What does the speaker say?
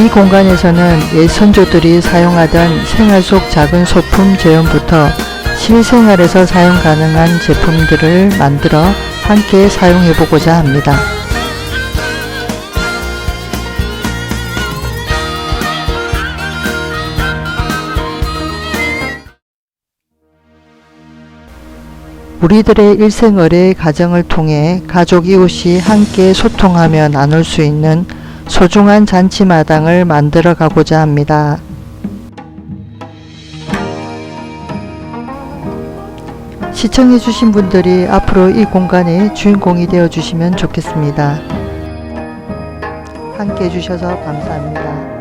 이 공간에서는 옛 선조들이 사용하던 생활 속 작은 소품 제형부터 실생활에서 사용 가능한 제품들을 만들어 함께 사용해 보고자 합니다. 우리들의 일생활의 가정을 통해 가족 이웃이 함께 소통하며 나눌 수 있는 소중한 잔치 마당을 만들어 가고자 합니다. 시청해주신 분들이 앞으로 이 공간의 주인공이 되어 주시면 좋겠습니다. 함께 해주셔서 감사합니다.